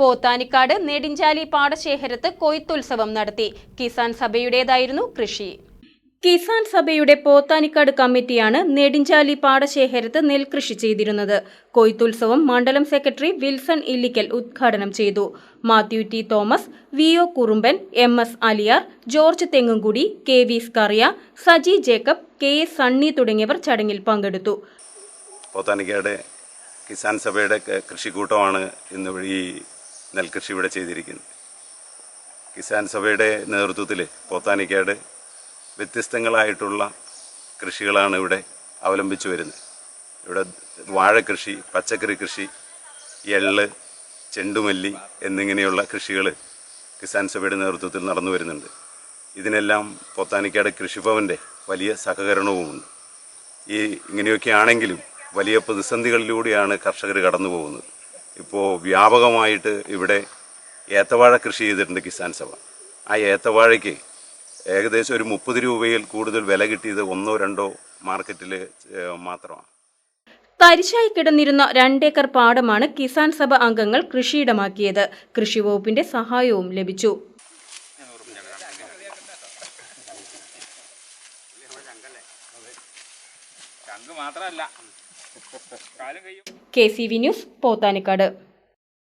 പോത്താനിക്കാട് നെടിഞ്ചാലി പാടശേഖരത്ത് കൊയ്ത്തുത്സവം നടത്തി. കിസാൻ സഭയുടേതായിരുന്നു കൃഷി. കിസാൻ സഭയുടെ പോത്താനിക്കാട് കമ്മിറ്റിയാണ് നെടിഞ്ചാലി പാടശേഖരത്ത് നെൽകൃഷി ചെയ്തിരുന്നത്. കൊയ്ത്തുത്സവം മണ്ഡലം സെക്രട്ടറി വിൽസൺ ഇല്ലിക്കൽ ഉദ്ഘാടനം ചെയ്തു. Mathew T Thomas V O Kurumban M S Aliyar George Thengumkudy K V Scaria Saji Jacob K S Sunny തുടങ്ങിയവർ ചടങ്ങിൽ പങ്കെടുത്തു. പോത്താനിക്കാട് കിസാൻ സഭയുടെ കൃഷിക്കൂട്ടമാണ് ഇന്ന് ഈ നെൽകൃഷി ഇവിടെ ചെയ്തിരിക്കുന്നത് കിസാൻ സഭയുടെ നേതൃത്വത്തിൽ പോത്താനിക്കാട് വ്യത്യസ്തങ്ങളായിട്ടുള്ള കൃഷികളാണ് ഇവിടെ അവലംബിച്ചു വരുന്നത്. ഇവിടെ വാഴക്കൃഷി പച്ചക്കറി കൃഷി എള്ള് ചെണ്ടുമല്ലി എന്നിങ്ങനെയുള്ള കൃഷികൾ കിസാൻ സഭയുടെ നേതൃത്വത്തിൽ നടന്നു വരുന്നുണ്ട്. ഇതിനെല്ലാം പോത്താനിക്കാട് കൃഷിഭവന്റെ വലിയ സഹകരണവുമുണ്ട്. ഈ ഇങ്ങനെയൊക്കെ ആണെങ്കിലും വലിയ പ്രതിസന്ധികളിലൂടെയാണ് കർഷകർ കടന്നു പോകുന്നത് ഇപ്പോൾ വ്യാപകമായിട്ട് ഇവിടെ ഏത്തവാഴ കൃഷി ചെയ്തിട്ടുണ്ട് കിസാൻ സഭ. ആ ഏത്തവാഴയ്ക്ക് ഏകദേശം ഒരു മുപ്പത് രൂപയിൽ കൂടുതൽ വില കിട്ടിയത് ഒന്നോ രണ്ടോ മാർക്കറ്റിൽ മാത്രമാണ്. തരിശായി കിടന്നിരുന്ന രണ്ടേക്കർ പാടമാണ് കിസാൻ സഭ അംഗങ്ങൾ കൃഷിയിടമാക്കിയത്. കൃഷി വകുപ്പിന്റെ സഹായവും ലഭിച്ചു. മാത്രമല്ല. K C V news Pothanikkad.